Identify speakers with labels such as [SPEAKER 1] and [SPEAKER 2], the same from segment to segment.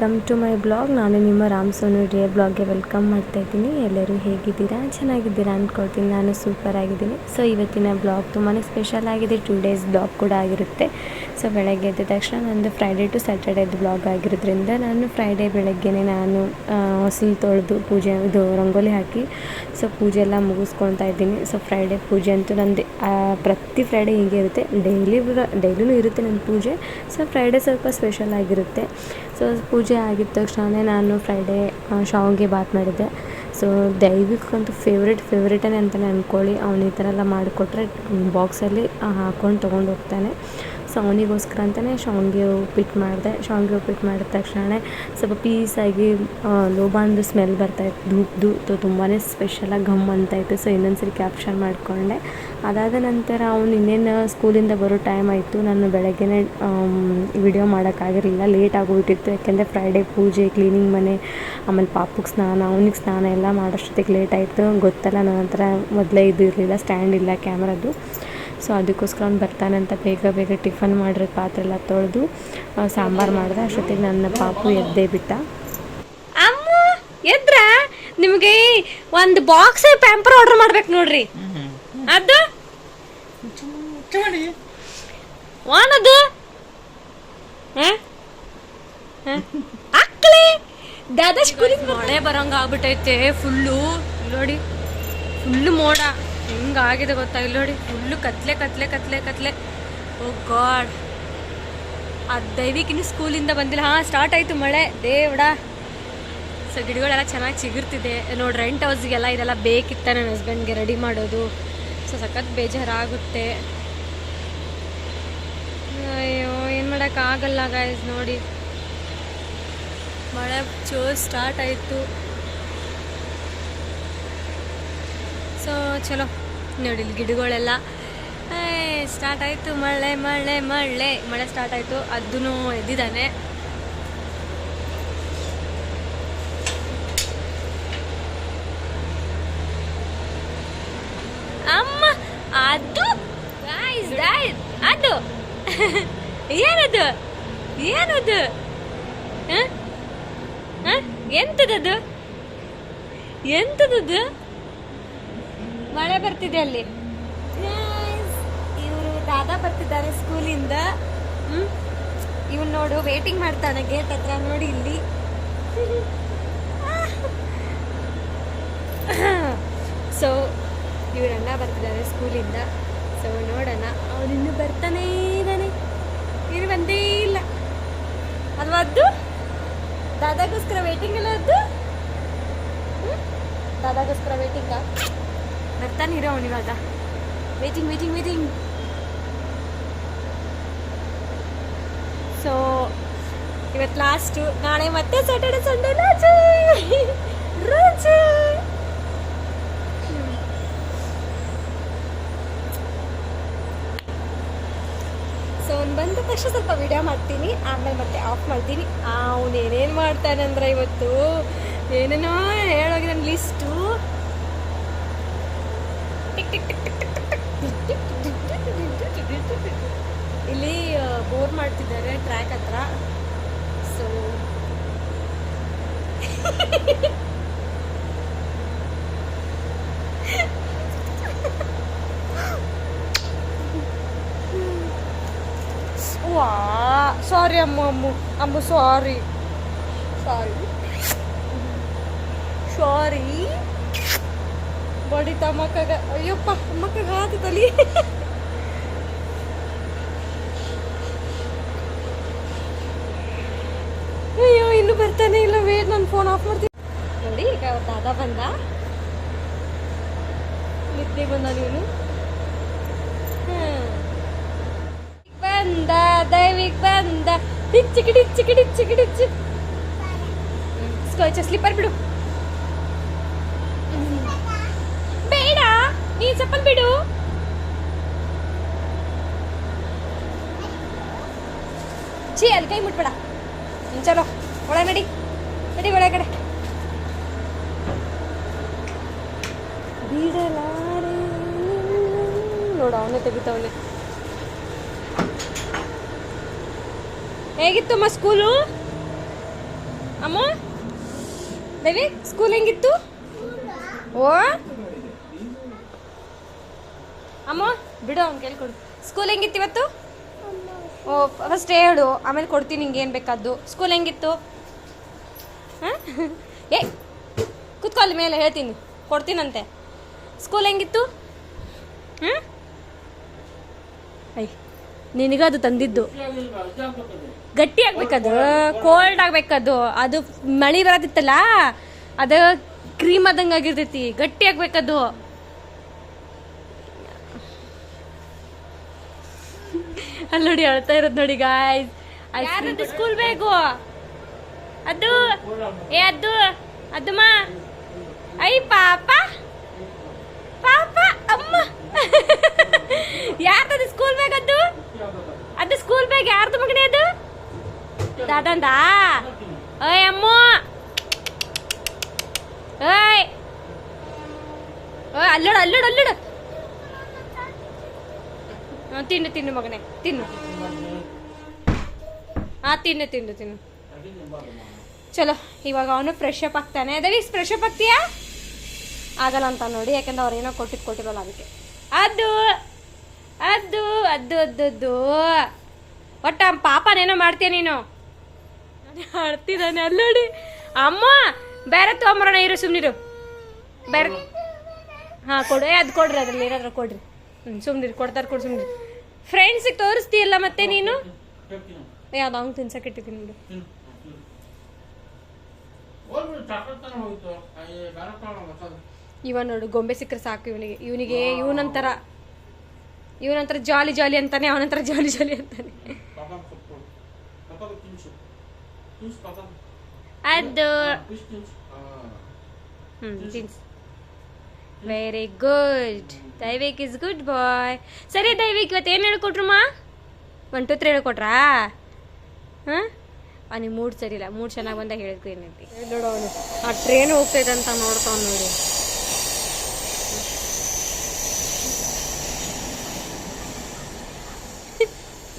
[SPEAKER 1] Welcome to my blog. ನಾನು ನಿಮ್ಮ Ram Sonu dear ಬ್ಲಾಗ್ಗೆ ವೆಲ್ಕಮ್ ಮಾಡ್ತಾ ಇದ್ದೀನಿ. ಎಲ್ಲರೂ ಹೇಗಿದ್ದೀರಾ? ಚೆನ್ನಾಗಿದ್ದೀರಾ ಅಂದ್ಕೊಳ್ತೀನಿ ನಾನು ಸೂಪರ್ ಆಗಿದ್ದೀನಿ ಸೊ, ಇವತ್ತಿನ ಬ್ಲಾಗ್ ತುಂಬಾ ಸ್ಪೆಷಲ್ ಆಗಿದೆ. ಟೂ ಡೇಸ್ ಬ್ಲಾಗ್ ಕೂಡ ಆಗಿರುತ್ತೆ. ಸೊ ಬೆಳಗ್ಗೆ ಎದ್ದ ತಕ್ಷಣ ನಂದು ಫ್ರೈಡೇ ಟು ಸ್ಯಾಟರ್ಡೇದು ಬ್ಲಾಗ್ ಆಗಿರೋದ್ರಿಂದ ನಾನು ಫ್ರೈಡೇ ಬೆಳಗ್ಗೆನೇ ನಾನು ಹೊಸಲು ತೊಳೆದು ಪೂಜೆ, ಇದು ರಂಗೋಲಿ ಹಾಕಿ ಸೊ ಪೂಜೆ ಎಲ್ಲ ಮುಗಿಸ್ಕೊಳ್ತಾ ಇದ್ದೀನಿ. ಸೊ ಫ್ರೈಡೇ ಪೂಜೆ ಅಂತೂ ನಂದು ಪ್ರತಿ ಫ್ರೈಡೇ ಹೀಗೆ ಇರುತ್ತೆ. ಡೈಲಿ ಡೈಲಿನೂ ಇರುತ್ತೆ ನನ್ನ ಪೂಜೆ. ಸೊ ಫ್ರೈಡೇ ಸ್ವಲ್ಪ ಸ್ಪೆಷಲ್ ಆಗಿರುತ್ತೆ. ಸೊ ಪೂಜೆ ಆಗಿದ ತಕ್ಷಣ ನಾನು ಫ್ರೈಡೇ ಶಾವಿಗೆ ಬಾತ್ ಮಾಡಿದ್ದೆ. ಸೊ ದೈವಿಕಂತೂ ಫೇವ್ರೆಟ್ ಫೇವ್ರೇಟೇ ಅಂತಲೇ ಅಂದ್ಕೊಳ್ಳಿ ಅವನು ಈ ಥರ ಎಲ್ಲ ಮಾಡಿಕೊಟ್ರೆ ಬಾಕ್ಸಲ್ಲಿ ಹಾಕ್ಕೊಂಡು ತೊಗೊಂಡು ಹೋಗ್ತಾನೆ. ಸೊ ಅವನಿಗೋಸ್ಕರ ಅಂತಲೇ ಶಾವಿಗೆ ಉಪ್ಪಿಟ್ಟು ಮಾಡಿದೆ. ಶಾವಿಗೆ ಉಪ್ಪಿಟ್ಟು ಮಾಡಿದ ತಕ್ಷಣ ಸ್ವಲ್ಪ ಪೀಸಾಗಿ ಲೋಬಾಂದು ಸ್ಮೆಲ್ ಬರ್ತಾಯಿತ್ತು ಧೂಪ್ದು ತುಂಬಾ ಸ್ಪೆಷಲಾಗಿ ಘಮ್ ಅಂತ ಇತ್ತು. ಸೊ ಇನ್ನೊಂದು ಸರಿ ಕ್ಯಾಪ್ಷನ್ ಮಾಡಿಕೊಂಡೆ. ಅದಾದ ನಂತರ ಅವನು ಇನ್ನೇನು ಸ್ಕೂಲಿಂದ ಬರೋ ಟೈಮ್ ಆಯಿತು. ನಾನು ಬೆಳಗ್ಗೆನೇ ವಿಡಿಯೋ ಮಾಡೋಕ್ಕಾಗಿರಲಿಲ್ಲ. ಲೇಟ್ ಆಗೋಗ್ಬಿಟ್ಟಿತ್ತು. ಯಾಕೆಂದರೆ ಫ್ರೈಡೇ ಪೂಜೆ ಕ್ಲೀನಿಂಗ್ ಮನೆ, ಆಮೇಲೆ ಪಾಪುಗೆ ಸ್ನಾನ, ಅವನಿಗೆ ಸ್ನಾನ ಎಲ್ಲ ಮಾಡೋಷ್ಟೊತ್ತಿಗೆ ಲೇಟ್ ಆಯಿತು. ಗೊತ್ತಲ್ಲ ನನ್ನ ಹತ್ರ ಮೊದಲೇ ಇದು ಇರಲಿಲ್ಲ ಸ್ಟ್ಯಾಂಡ್ ಇಲ್ಲ ಕ್ಯಾಮ್ರದ್ದು ಸೊ ಅದಕ್ಕೋಸ್ಕರ ಅವ್ನು ಬರ್ತಾನೆ ಅಂತ ಬೇಗ ಬೇಗ ಟಿಫನ್ ಮಾಡಿರಿ ಪಾತ್ರೆ ಎಲ್ಲ ತೊಳೆದು ಸಾಂಬಾರು ಮಾಡಿದೆ. ಅಷ್ಟೊತ್ತಿಗೆ ನನ್ನ ಪಾಪು ಎದ್ದೇ ಬಿಟ್ಟ.
[SPEAKER 2] ಅಮ್ಮ ಎದ್ರ? ನಿಮಗೆ ಒಂದು ಬಾಕ್ಸ್ ಪ್ಯಾಂಪರ್ ಆರ್ಡರ್ ಮಾಡ್ಬೇಕು ನೋಡ್ರಿ. ಅದು? ವಾನದು? ದಾದಾ ಕುರಿ ಮಳೆ ಬರಂಗ ಆಗ್ಬಿಟ್ಟೈತೆ ಫುಲ್ಲು ನೋಡಿ ಫುಲ್ಲು ಮೋಡ. ಹೆಂಗಾಗಿದೆ ಗೊತ್ತಾ? ಇಲ್ಲಿ ನೋಡಿ ಫುಲ್ಲು ಕತ್ಲೆ ಕತ್ಲೆ ಕತ್ಲೆ ಕತ್ಲೆ. Oh god. ಆ ದೈವಿಕಿನ ಸ್ಕೂಲಿಂದ ಬಂದಿಲ್ಲ. ಹಾಂ ಸ್ಟಾರ್ಟ್ ಆಯಿತು ಮಳೆ. ದೇವಡ. ಸೊ ಗಿಡಗಳೆಲ್ಲ ಚೆನ್ನಾಗಿ ಚಿಗುರ್ತಿದೆ. ನೋಡಿ ರೆಂಟ್ ಹೌಸ್ಗೆಲ್ಲ ಇದೆಲ್ಲ ಬೇಕಿತ್ತ ನನ್ನ ಹಸ್ಬೆಂಡ್ಗೆ ರೆಡಿ ಮಾಡೋದು? ಸೊ ಸಖತ್ ಬೇಜಾರಾಗುತ್ತೆ. ಅಯ್ಯೋ, ಏನು ಮಾಡೋಕ್ಕಾಗಲ್ಲ ಗಾಯ್ಸ್ ನೋಡಿ. ಮಳೆ ಚೋ ಸ್ಟಾರ್ಟ್ ಆಯಿತು. ಸೊ ಚಲೋ. ನೋಡಿ ಇಲ್ಲಿ ಗಿಡಗಳೆಲ್ಲ. ಸ್ಟಾರ್ಟ್ ಆಯಿತು. ಮಳೆ ಮಳೆ ಮಳೆ. ಮಳೆ ಸ್ಟಾರ್ಟ್ ಆಯಿತು. ಅದನ್ನು ಎದ್ದಿದ್ದಾನೆ. ಅಮ್ಮ, ಅದು? ಅದು? ಏನದು? ಏನದು? ಎಂತದದು? ಎಂತದದು? ಮಳೆ ಬರ್ತಿದೆ ಅಲ್ಲಿ. ಇವರು ದಾದಾ ಬರ್ತಿದ್ದಾರೆ ಸ್ಕೂಲಿಂದ. ಹ್ಮ್. ಇವನ್ ನೋಡು ವೇಟಿಂಗ್ ಮಾಡ್ತಾನೆ ಗೇಟ್ ಹತ್ರ ನೋಡಿ ಇಲ್ಲಿ. ಸೊ ಇವರನ್ನ ಬರ್ತಿದ್ದಾರೆ ಸ್ಕೂಲಿಂದ. ಸೊ ನೋಡೋಣ. ಅವನಿನ್ನು ಬರ್ತಾನೇ ಇದ್ದಾನೆ. ಇನ್ನು ಬಂದೇ ಇಲ್ಲ. ಅಲ್ವಾ ಅದು ದಾದಾಗೋಸ್ಕರ ವೇಟಿಂಗ್ ಎಲ್ಲ ಅದು ಹ್ಮ್? ದಾದಾಗೋಸ್ಕರ ವೇಟಿಂಗ ಬರ್ತಾನೆ ಇರೋ ಅವನು ಇವಾಗ. ವೇಟಿಂಗ್ ವೇಟಿಂಗ್ ವೇಟಿಂಗ್ ಸೊ ಇವತ್ತು ಲಾಸ್ಟು ನಾಳೆ ಮತ್ತೆ ಸ್ಯಾಟರ್ಡೆ ಸಂಡೇ ರಜೆ ರಜೆ ಸೊ ಅವ್ನು ಬಂದ ತಕ್ಷಣ ಸ್ವಲ್ಪ ವಿಡಿಯೋ ಮಾಡ್ತೀನಿ, ಆಮೇಲೆ ಮತ್ತೆ ಆಫ್ ಮಾಡ್ತೀನಿ. ಅವನೇನೇನು ಮಾಡ್ತಾನೆ ಅಂದ್ರೆ ಇವತ್ತು? ಏನೇನೋ ಹೇಳೋಗಿ ನನ್ನ ಲಿಸ್ಟು ಇಲ್ಲಿ ಬೋರ್ ಮಾಡ್ತಿದ್ದಾರೆ ಟ್ರ್ಯಾಕ್ ಹತ್ರ. ಸೊ ಸಾರಿ ಅಮ್ಮ ಅಮ್ಮ ಅಮ್ಮ ಸಾರಿ ಸಾರಿ ಸಾರಿ ಬಡಿತ ಮಕ್ಕಗ ಅಯ್ಯಪ್ಪ ಮಕ್ಕಗ ಹಾತಲಿ ಅಯ್ಯೋ ಇನ್ನು ಬರ್ತಾನೆ ಇಲ್ಲ ವೇಟ್ ನಾನು ಫೋನ್ ಆಫ್ ಮಾಡ್ತೀನಿ ನೋಡಿ ಈಗ ಅವ್ರ ದಾದಾ ಬಂದ ನಿದ್ದೆ ಬಂದ ನೀನು ಬಂದ ದೈವಿಕ್ ಬಂದ ಡಿಚ್ಚಿ ಡಿಚ್ಚಿ ಡಿಚ್ಚಿ ಡಿಚ್ಚಿ ಸ್ಕೋಚ್ ಸ್ಲಿಪ್ಪರ್ ಬಿಡು ಬೇಡ ನೀ ಚಪ್ಪಲ್ ಬಿಡು ಛೀ ಅಲ್ಲಿ ಕೈ ಮುಟ್ಬೇಡ ಹ್ಮ್, ಚಲೋ ಒಳಗೆ ನಡಿ ನಡಿ ಒಳಗಡೆ. ಬಿಡಲಾರೆ. ನೋಡು, ಅವನೇ ತೆಗಿತಾವನೆ ಹೇಗಿತ್ತಮ್ಮ ಸ್ಕೂಲು ಅಮ್ಮ? ಬೇರೆ ಸ್ಕೂಲ್ ಹೆಂಗಿತ್ತು? ಓ? ಅಮ್ಮ, ಬಿಡು, ಅವ್ನು ಕೇಳ್ಕೊಡು. ಸ್ಕೂಲ್ ಹೆಂಗಿತ್ತು ಇವತ್ತು? ಓ ಫಸ್ಟ್ ಹೇಳು ಆಮೇಲೆ ಕೊಡ್ತೀನಿ, ನಿಂಗೆ ಏನು ಬೇಕಾದ್ದು. ಸ್ಕೂಲ್ ಹೆಂಗಿತ್ತು? ಹಾಂ? ಏ ಕೂತ್ಕೊ ಅಲ್ಲಿ ಮೇಲೆ ಹೇಳ್ತೀನಿ. ಕೊಡ್ತೀನಂತೆ. ಸ್ಕೂಲ್ ಹೆಂಗಿತ್ತು? ಹ್ಞೂ ಐ ನಿನಗದು ತಂದಿದ್ದು. ಗಟ್ಟಿ ಆಗ್ಬೇಕದು ಕೋಲ್ಡ್ ಆಗ್ಬೇಕದು. ಅದು ಮಳಿ ಬರೋದಿತ್ತಲ್ಲ ಅದು ಕ್ರೀಮ್ ಆದಂಗೆ ಆಗಿರ್ತೈತಿ. ಗಟ್ಟಿ ಆಗ್ಬೇಕದು. ಅಲ್ಲಿ ನೋಡಿ ಅಳ್ತಾ ಇರೋದು ನೋಡಿ ಗಾಯ್ಸ್ ಸ್ಕೂಲ್ ಬೇಕು ಅದು, ಏ ಅದು ಅದುಮ್ಮ ಐ, ಪಾಪ. ಪಾಪ, ಅಮ್ಮ. ಯಾರ್ದದು ಸ್ಕೂಲ್ ಬ್ಯಾಗ್ ಅದು? ಅದು ಸ್ಕೂಲ್ ಬ್ಯಾಗ್ ಯಾರ್ದು ಮಗನೇ ಅದು? ದಾದಂದ? ಓಯ್, ಅಮ್ಮ. ಓಯ್. ಓಯ್, ಅಲ್ಲೋಡು ಅಲ್ಲೋಡು ಅಲ್ಲೋಡು. ತಿನ್ನು ತಿನ್ನು ಮಗನೇ, ತಿನ್ನು. ಹಾ, ತಿನ್ನು ತಿನ್ನು ತಿನ್ನು. ಚಲೋ, ಇವಾಗ ಅವನು ಫ್ರೆಶ್ ಅಪ್ ಆಗ್ತಾನೆ. ದೇವಿ ಫ್ರೆಶ್ ಅಪ್ ಆಗ್ತೀಯಾ? ಆಗಲ್ಲ ಅಂತ ನೋಡಿ, ಯಾಕಂದ್ರೆ ಅವ್ರು ಏನೋ ಕೊಟ್ಟಿದ್ದು ಕೊಟ್ಟಿರಲ್ಲ ಅದಕ್ಕೆ. ಅದು ಅದು ಅದು ಅದು ಅದು ಒಟ್ಟ ಪಾಪನೇನೋ ಮಾಡ್ತೀಯ ನೀನು? ಆಡ್ತಿದ್ದಾನೆ, ಅಲ್ಲಿ ನೋಡಿ. ಅಮ್ಮ, ಬೇರೆ ತೊಗೊಂಬರೋಣ, ಇರು ಸುಮ್ಮನಿರು ಬೇರೆ ಹಾಂ, ಕೊಡು. ಅದ್ ಕೊಡ್ರಿ, ಅದ್ರಲ್ಲಿ ಏನಾದ್ರು ಕೊಡ್ರಿ. ಹ್ಞೂ ಸುಮ್ಮನಿರು ಕೊಡ್ತಾರೆ ಕೊಡು ಸುಮ್ಮನಿರು ಫ್ರೆಂಡ್ಸಿಗೆ ತೋರಿಸ್ತೀಯಲ್ಲ ಮತ್ತೆ ನೀನು? ಯಾವ್ದು ಅವ್ನು ತಿನ್ಸಕ್ಕೆ ಇಟ್ಟಿದ್ದೀನಿ ಬಿಡು. ಇವ ನೋಡು ಗೊಂಬೆ ಸಿಕ್ಕರೆ ಸಾಕು ಇವನಿಗೆ. ಇವನಿಗೆ ಇವನಂತರ ಇವನಂತರ ಜಾಲಿ ಜಾಲಿ ಅಂತಾನೆ ಅವನಂತರ ಜಾಲಿ ಜಾಲಿ ಅಂತಾನೆ. ಅದು. Very good Daivik is good boy ಸರಿ ದೈವಿಕ್ ಇವತ್ತು ಏನು ಹೇಳ್ಕೊಟ್ರಮ್ಮ ಒನ್ ಟು ತ್ರೀ ಹೇಳ್ಕೊಟ್ರಾ? ಹಾಂ? ಅವ್ನಿಗೆ ಮೂಡ್ ಸರಿ ಇಲ್ಲ. ಮೂಡ್ ಚೆನ್ನಾಗಿ ಬಂದಾಗ ಹೇಳಿದ್ಕು ಏನೈತಿ ಆ ಟ್ರೈನ್ ಹೋಗ್ತೈತೆ ಅಂತ ನೋಡ್ತಾವ್ ನೋಡಿ.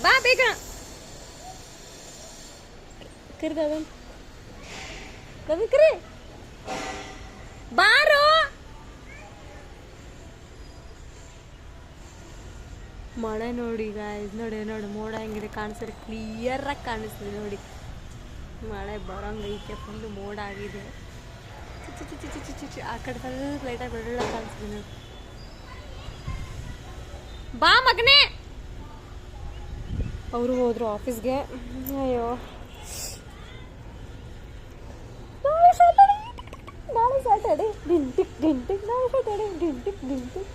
[SPEAKER 2] ಬಾ ಬೇಗ. ಕರ್ದವನ್ ಕವಿ ಬಾರೋ. ಮಳೆ ನೋಡಿ ಗಾಯ್ಸ್ ನೋಡಿ ನೋಡಿ, ಮೋಡ ಹೆಂಗಿದೆ ಕಾಣಿಸ್ತಾರೆ ಕ್ಲಿಯರಾಗಿ ಕಾಣಿಸ್ತದೆ ನೋಡಿ. ಮಳೆ ಬರೋಂಗೈತೆ ಫುಲ್ ಮೋಡ ಆಗಿದೆ. ಚಿ ಚಿ ಚಿ ಚಿ ಚಿ ಚಿ ಆ ಕಡೆ ಸ್ವಲ್ಪ ಲೈಟಾಗಿ ಬೆಳ್ಳ ಕಾಣಿಸ್ತಿದೆ ನೋಡಿ. ಬಾ ಮಗನೇ! ಅವರು ಹೋದ್ರು ಆಫೀಸ್ಗೆ ಅಯ್ಯೋ. ನಾಳೆ ಸಾಟರ್ಡೆ ಡಿಂಟಿಕ್ ಡಿಂಟಿಕ್ ನಾಳೆ ಸಾಟರ್ಡೆ ಡಿಂಟಿಕ್ ಡಿಂಟಿಕ್.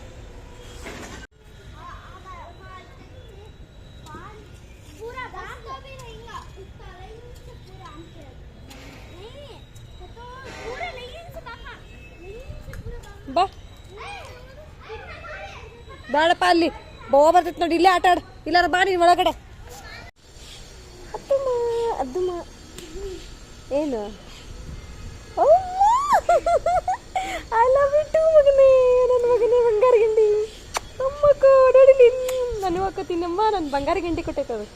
[SPEAKER 2] ಬೇಡಪ್ಪ ಅಲ್ಲಿ. ಬೋವ ಬರ್ತೈತೆ ನೋಡಿ, ಇಲ್ಲೇ ಆಟ ಇಲ್ಲಾರ ಬಾ ನೀನು ಒಳಗಡೆ. ಅದ್ದಮ್ಮ ಅದ್ದಮ್ಮ. ಏನು? ಐ ಲವ್ ಯು ಟು ಮಗನೇ. ನನ್ನ ಮಗನೇ, ಬಂಗಾರ ಗಿಂಡಿ. ಅಮ್ಮಕ್ಕೋ ನೋಡಿ ನಿನ್. ಹಾಕೋತೀನಮ್ಮ ನನ್ನ ಬಂಗಾರ ಗಿಂಡಿ ಕೊಟ್ಟೈತದು.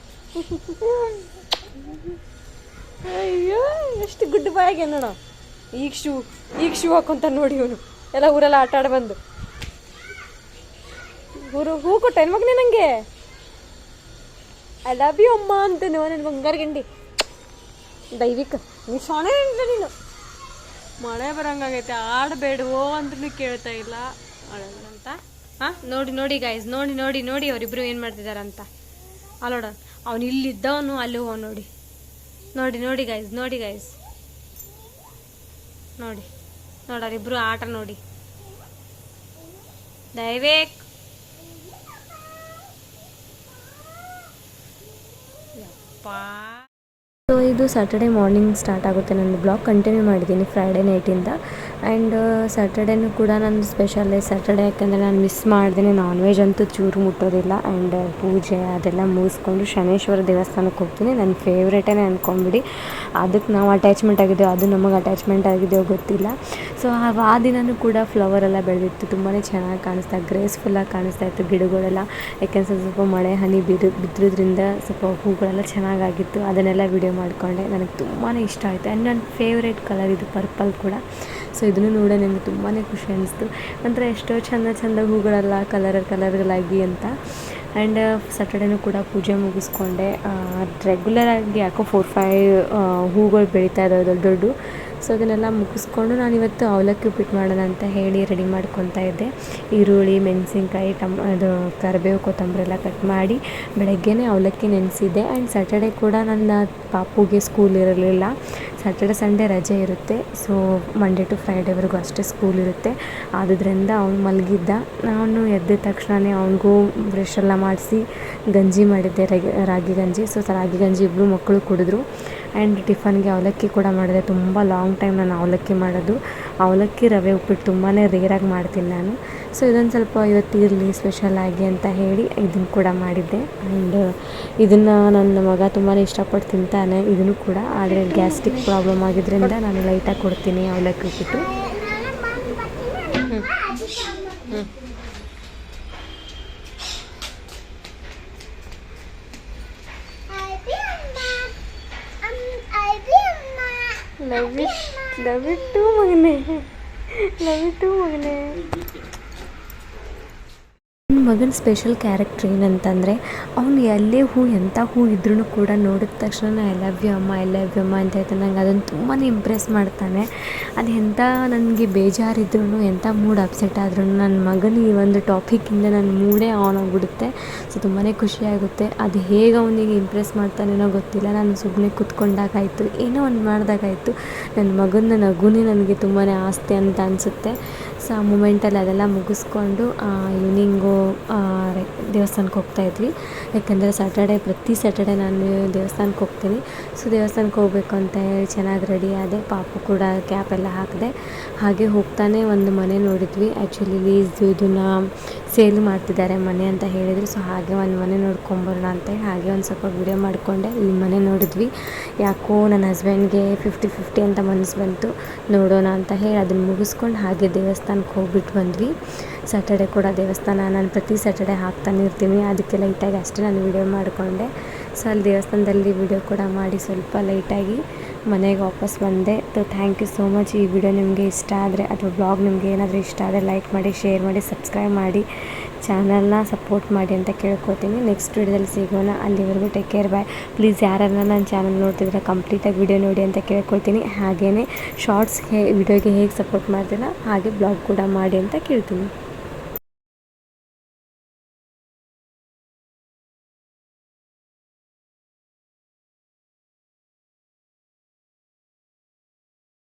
[SPEAKER 2] ಅಯ್ಯೋ, ಎಷ್ಟು ಗುಡ್ ಬಾಯ್ ನೋಡ. ಈಗ ಶೂ ಈಗ ಶೂ ಹಾಕೊಂತ ನೋಡಿ ಇವನು. ಎಲ್ಲ ಊರೆಲ್ಲ ಆಟ ಆಡಿ ಬಂದು. ಊರು ಹೂ ಕೊಟ್ಟ ಮಗನೇ ನನಗೆ ಐ ಲವ್ ಯು ಅಮ್ಮ ಅಂತ ನನ್ನ ಬಂಗಾರ ಗಿಂಡಿ. ದೈವಿಕ ನೀ ಸೊಣೆ ನೀನು. ಮಳೆ ಬರಂಗಾಗೈತೆ ಆಡಬೇಡವೋ ಅಂತಲೂ ಕೇಳ್ತಾ ಇಲ್ಲ. ಅಂತ ಹಾಂ, ನೋಡಿ ನೋಡಿ ಗೈಸ್ ನೋಡಿ ನೋಡಿ ನೋಡಿ ಅವರಿಬ್ರು ಏನು ಮಾಡ್ತಿದಾರಂತ. ಅಲ್ಲೋಡ ಅವನು ಇಲ್ಲಿದ್ದವನು, ಅಲ್ಲಿ ಹೋಗ ನೋಡಿ. ನೋಡಿ ನೋಡಿ ಗೈಸ್ ನೋಡಿ ಗೈಸ್ ನೋಡಿ ನೋಡೋರಿಬ್ರು ಆಟ ನೋಡಿ. ದಯವೇಕ್ 八
[SPEAKER 1] ಸೊ ಇದು ಸ್ಯಾಟರ್ಡೆ ಮಾರ್ನಿಂಗ್ ಸ್ಟಾರ್ಟ್ ಆಗುತ್ತೆ. ನನ್ನ ಬ್ಲಾಗ್ ಕಂಟಿನ್ಯೂ ಮಾಡಿದ್ದೀನಿ ಫ್ರೈಡೇ ನೈಟಿಂದ ಆ್ಯಂಡ್ ಸ್ಯಾಟರ್ಡೇನೂ ಕೂಡ ನಾನು ಸ್ಪೆಷಲ್ ಸ್ಯಾಟರ್ಡೆ ಯಾಕಂದರೆ ನಾನು ಮಿಸ್ ಮಾಡ್ದೇ ನಾನ್ ವೆಜ್ ಅಂತೂ ಚೂರು ಮುಟ್ಟೋದಿಲ್ಲ. ಆ್ಯಂಡ್ ಪೂಜೆ ಅದೆಲ್ಲ ಮುಗಿಸ್ಕೊಂಡು ಶನೇಶ್ವರ ದೇವಸ್ಥಾನಕ್ಕೆ ಹೋಗ್ತೀನಿ. ನನ್ನ ಫೇವ್ರೇಟೇ ಅಂದ್ಕೊಂಬಿಡಿ ಅದಕ್ಕೆ ನಾವು ಅಟ್ಯಾಚ್ಮೆಂಟ್ ಆಗಿದ್ದೆವು ಅದು ನಮಗೆ ಅಟ್ಯಾಚ್ಮೆಂಟ್ ಆಗಿದೆಯೋ ಗೊತ್ತಿಲ್ಲ. ಸೊ ಆ ದಿನವೂ ಕೂಡ ಫ್ಲವರ್ ಎಲ್ಲ ಬೆಳೆದಿತ್ತು. ತುಂಬಾ ಚೆನ್ನಾಗಿ ಕಾಣಿಸ್ತಾ ಗ್ರೇಸ್ಫುಲ್ಲಾಗಿ ಕಾಣಿಸ್ತಾ ಇತ್ತು ಗಿಡಗಳೆಲ್ಲ. ಯಾಕೆಂದ್ರೆ ಸ್ವಲ್ಪ ಸ್ವಲ್ಪ ಮಳೆ, ಹನಿ ಬಿದ್ದು ಬಿದ್ದಿರೋದ್ರಿಂದ ಸ್ವಲ್ಪ ಹೂಗಳೆಲ್ಲ ಚೆನ್ನಾಗಾಗಿತ್ತು ಅದನ್ನೆಲ್ಲ ವಿಡಿಯೋ ಮಾಡಿಕೊಂಡೆ. ನನಗೆ ತುಂಬಾ ಇಷ್ಟ ಆಯಿತು. ಆ್ಯಂಡ್ ನನ್ನ ಫೇವ್ರೇಟ್ ಕಲರ್ ಇದು ಪರ್ಪಲ್ ಕೂಡ. ಸೊ ಇದನ್ನು ನೋಡಿ ನನಗೆ ತುಂಬಾ ಖುಷಿ ಅನಿಸ್ತು. ಒಂಥರ ಎಷ್ಟೋ ಚಂದ ಚಂದ ಹೂಗಳೆಲ್ಲ ಕಲರ್ ಕಲರ್ಗಳಾಗಿ ಅಂತ. ಆ್ಯಂಡ್ ಸ್ಯಾಟರ್ಡೇನೂ ಕೂಡ ಪೂಜೆ ಮುಗಿಸ್ಕೊಂಡೆ. ರೆಗ್ಯುಲರಾಗಿ ಯಾಕೋ ಫೋರ್ ಫೈವ್ ಹೂಗಳು ಬೆಳೀತಾ ಇದ್ದಾವೆ ದೊಡ್ಡ ದೊಡ್ಡ ಸೊ ಅದನ್ನೆಲ್ಲ ಮುಗಿಸ್ಕೊಂಡು ನಾನಿವತ್ತು ಅವಲಕ್ಕಿ ಉಪ್ಪಿಟ್ಟು ಮಾಡೋಣ ಅಂತ ಹೇಳಿ ರೆಡಿ ಮಾಡ್ಕೊತಾ ಇದ್ದೆ. ಈರುಳ್ಳಿ, ಮೆಣಸಿನ್ಕಾಯಿ, ಟಮ್, ಅದು ಕರಿಬೇವು ಕೊತ್ತಂಬರಿ ಎಲ್ಲ ಕಟ್ ಮಾಡಿ ಬೆಳಗ್ಗೆನೇ ಅವಲಕ್ಕಿ ನೆನೆಸಿದ್ದೆ. ಆ್ಯಂಡ್ ಸ್ಯಾಟರ್ಡೇ ಕೂಡ ನನ್ನ ಪಾಪುಗೆ ಸ್ಕೂಲ್ ಇರಲಿಲ್ಲ. ಸ್ಯಾಟರ್ಡೆ ಸಂಡೇ ರಜೆ ಇರುತ್ತೆ. ಸೊ ಮಂಡೇ ಟು ಫ್ರೈಡೇವರೆಗೂ ಅಷ್ಟೇ ಸ್ಕೂಲ್ ಇರುತ್ತೆ. ಆದುದರಿಂದ ಅವ್ನು ಮಲಗಿದ್ದ. ನಾನು ಎದ್ದ ತಕ್ಷಣವೇ ಅವನಿಗೂ ಬ್ರಷ್ ಎಲ್ಲ ಮಾಡಿಸಿ ಗಂಜಿ ಮಾಡಿದ್ದೆ. ರಾಗಿ ರಾಗಿ ಗಂಜಿ. ಸೊ ರಾಗಿ ಗಂಜಿ ಇಬ್ಬರು ಮಕ್ಕಳು ಕುಡಿದ್ರು. ಆ್ಯಂಡ್ ಟಿಫನ್ಗೆ ಅವಲಕ್ಕಿ ಕೂಡ ಮಾಡಿದೆ. ತುಂಬ ಲಾಂಗ್ ಟೈಮ್ ನಾನು ಅವಲಕ್ಕಿ ಮಾಡೋದು. ಅವಲಕ್ಕಿ ರವೆ ಉಪ್ಪಿಟ್ಟು ತುಂಬಾ ರೇರಾಗಿ ಮಾಡ್ತೀನಿ ನಾನು. ಸೊ ಇದೊಂದು ಸ್ವಲ್ಪ ಇವತ್ತು ಇರಲಿ ಸ್ಪೆಷಲಾಗಿ ಅಂತ ಹೇಳಿ ಇದನ್ನು ಕೂಡ ಮಾಡಿದ್ದೆ. ಆ್ಯಂಡ್ ಇದನ್ನು ನನ್ನ ಮಗ ತುಂಬಾ ಇಷ್ಟಪಟ್ಟು ತಿಂತಾನೆ ಇದನ್ನು ಕೂಡ, ಆದರೆ ಗ್ಯಾಸ್ಟ್ರಿಕ್ ಪ್ರಾಬ್ಲಮ್ ಆಗಿದ್ದರಿಂದ ನಾನು ಲೈಟಾಗಿ ಕೊಡ್ತೀನಿ ಅವಲಕ್ಕಿ ಉಪ್ಪಿಟ್ಟು.
[SPEAKER 3] ಹ್ಞೂ ಬಂದು ಬರ್ತೀನಿ ಅದಕ್ಕೆ ಅಮ್ಮ ಅಯ್ಯೋ ಅಮ್ಮ ಅಮ್ಮ ಅಯ್ಯೋ ಅಮ್ಮ
[SPEAKER 1] love it love it too ಮಗನೇ ಲವ್ ಇಟ್ ಟು ಮಗನೇ ಸ್ಪೆಷಲ್ ಕ್ಯಾರೆಕ್ಟ್ರ್ ಏನಂತಂದರೆ, ಅವ್ನು ಎಲ್ಲೇ ಹೂ ಎಂಥ ಹೂ ಇದ್ರೂ ಕೂಡ ನೋಡಿದ ತಕ್ಷಣ ಐ ಲವ್ ಯು ಅಮ್ಮ ಐ ಲವ್ ಯು ಅಮ್ಮ ಅಂತ ಹೇಳ್ತಾನೆ. ನಂಗೆ ಅದನ್ನು ತುಂಬಾ ಇಂಪ್ರೆಸ್ ಮಾಡ್ತಾನೆ. ಅದು ಎಂಥ ನನಗೆ ಬೇಜಾರಿದ್ರೂ ಎಂಥ ಮೂಡ್ ಅಪ್ಸೆಟ್ ಆದ್ರೂ ನನ್ನ ಮಗನ ಈ ಒಂದು ಟಾಪಿಕಿಂದ ನನ್ನ ಮೂಡೇ ಆನ್ ಆಗಿಬಿಡುತ್ತೆ. ಸೊ ತುಂಬಾ ಖುಷಿಯಾಗುತ್ತೆ ಅದು ಹೇಗೆ ಅವನಿಗೆ ಇಂಪ್ರೆಸ್ ಮಾಡ್ತಾನೇನೋ ಗೊತ್ತಿಲ್ಲ. ನಾನು ಸುಮ್ಮನೆ ಕೂತ್ಕೊಂಡಾಗಾಯಿತು, ಏನೋ ಒಂದು ಮಾಡಿದಾಗಾಯಿತು. ನನ್ನ ಮಗನ ನಗುನೇ ನನಗೆ ತುಂಬಾ ಆಸ್ತಿ ಅಂತ ಅನಿಸುತ್ತೆ. ಸೊ ಆ ಮೂಮೆಂಟಲ್ಲಿ ಅದೆಲ್ಲ ಮುಗಿಸ್ಕೊಂಡು ಈವ್ನಿಂಗು ದೇವಸ್ಥಾನಕ್ಕೆ ಹೋಗ್ತಾ ಇದ್ವಿ. ಯಾಕಂದರೆ ಸ್ಯಾಟರ್ಡೆ ಪ್ರತಿ ಸ್ಯಾಟರ್ಡೆ ನಾನು ದೇವಸ್ಥಾನಕ್ಕೆ ಹೋಗ್ತೀನಿ. ಸೊ ದೇವಸ್ಥಾನಕ್ಕೆ ಹೋಗಬೇಕು ಅಂತ ಹೇಳಿ ಚೆನ್ನಾಗಿ ರೆಡಿ ಆದೆ. ಪಾಪು ಕೂಡ ಕ್ಯಾಪ್ ಎಲ್ಲ ಹಾಕಿದೆ. ಹಾಗೆ ಹೋಗ್ತಾನೆ ಒಂದು ಮನೆ ನೋಡಿದ್ವಿ. ಆ್ಯಕ್ಚುಲಿ ಲೀಸ್ ಇದನ್ನು ಸೇಲ್ ಮಾಡ್ತಿದ್ದಾರೆ ಮನೆ ಅಂತ ಹೇಳಿದರು. ಸೊ ಹಾಗೆ ಒಂದು ಮನೆ ನೋಡ್ಕೊಂಬರೋಣ ಅಂತ ಹಾಗೆ ಒಂದು ಸ್ವಲ್ಪ ವಿಡಿಯೋ ಮಾಡಿಕೊಂಡೆ. ಈ ಮನೆ ನೋಡಿದ್ವಿ. ಯಾಕೋ ನನ್ನ ಹಸ್ಬೆಂಡ್ಗೆ ಫಿಫ್ಟಿ ಫಿಫ್ಟಿ ಅಂತ ಮನಸ್ಸು ಬಂತು. ನೋಡೋಣ ಅಂತ ಹೇಳಿ ಅದನ್ನು ಮುಗಿಸ್ಕೊಂಡು ಹಾಗೆ ದೇವಸ್ಥಾನಕ್ಕೆ ಹೋಗ್ಬಿಟ್ಟು ಬಂದ್ವಿ. ಸ್ಯಾಟರ್ಡೆ ಕೂಡ ದೇವಸ್ಥಾನ, ನಾನು ಪ್ರತಿ ಸ್ಯಾಟರ್ಡೆ ಹಾಕ್ತಾನೆ ಇರ್ತೀನಿ. ಅದಕ್ಕೆ ಲೈಟಾಗಿ ಅಷ್ಟೇ ನಾನು ವಿಡಿಯೋ ಮಾಡಿಕೊಂಡೆ. ಸೊ ಅಲ್ಲಿ ದೇವಸ್ಥಾನದಲ್ಲಿ ವಿಡಿಯೋ ಕೂಡ ಮಾಡಿ ಸ್ವಲ್ಪ ಲೈಟಾಗಿ ಮನೆಗೆ ವಾಪಸ್ ಬಂದೆ. So thank you so much ಈ ವಿಡಿಯೋ ನಿಮಗೆ ಇಷ್ಟ ಆದರೆ ಅಥವಾ ಬ್ಲಾಗ್ ನಿಮಗೆ ಏನಾದರೂ ಇಷ್ಟ ಆದರೆ ಲೈಕ್ ಮಾಡಿ ಶೇರ್ ಮಾಡಿ ಸಬ್ಸ್ಕ್ರೈಬ್ ಮಾಡಿ ಚಾನಲ್ನ ಸಪೋರ್ಟ್ ಮಾಡಿ ಅಂತ ಕೇಳ್ಕೊತೀನಿ. ನೆಕ್ಸ್ಟ್ ವಿಡಿಯೋದಲ್ಲಿ ಸಿಗೋಣ. ಅಲ್ಲಿವರೆಗೂ ಟೇಕ್ ಕೇರ್ ಬಾಯ್ ಪ್ಲೀಸ್ ಯಾರನ್ನ ನನ್ನ ಚಾನಲ್ ನೋಡ್ತಿದ್ರೆ ಕಂಪ್ಲೀಟಾಗಿ ವಿಡಿಯೋ ನೋಡಿ ಅಂತ ಕೇಳ್ಕೊಳ್ತೀನಿ ಹಾಗೆಯೇ ಶಾರ್ಟ್ಸ್ ಹೇ ವಿಡಿಯೋಗೆ ಹೇಗೆ ಸಪೋರ್ಟ್ ಮಾಡ್ತೀನೋ ಹಾಗೆ ಬ್ಲಾಗ್ ಕೂಡ ಮಾಡಿ ಅಂತ ಕೇಳ್ತೀನಿ.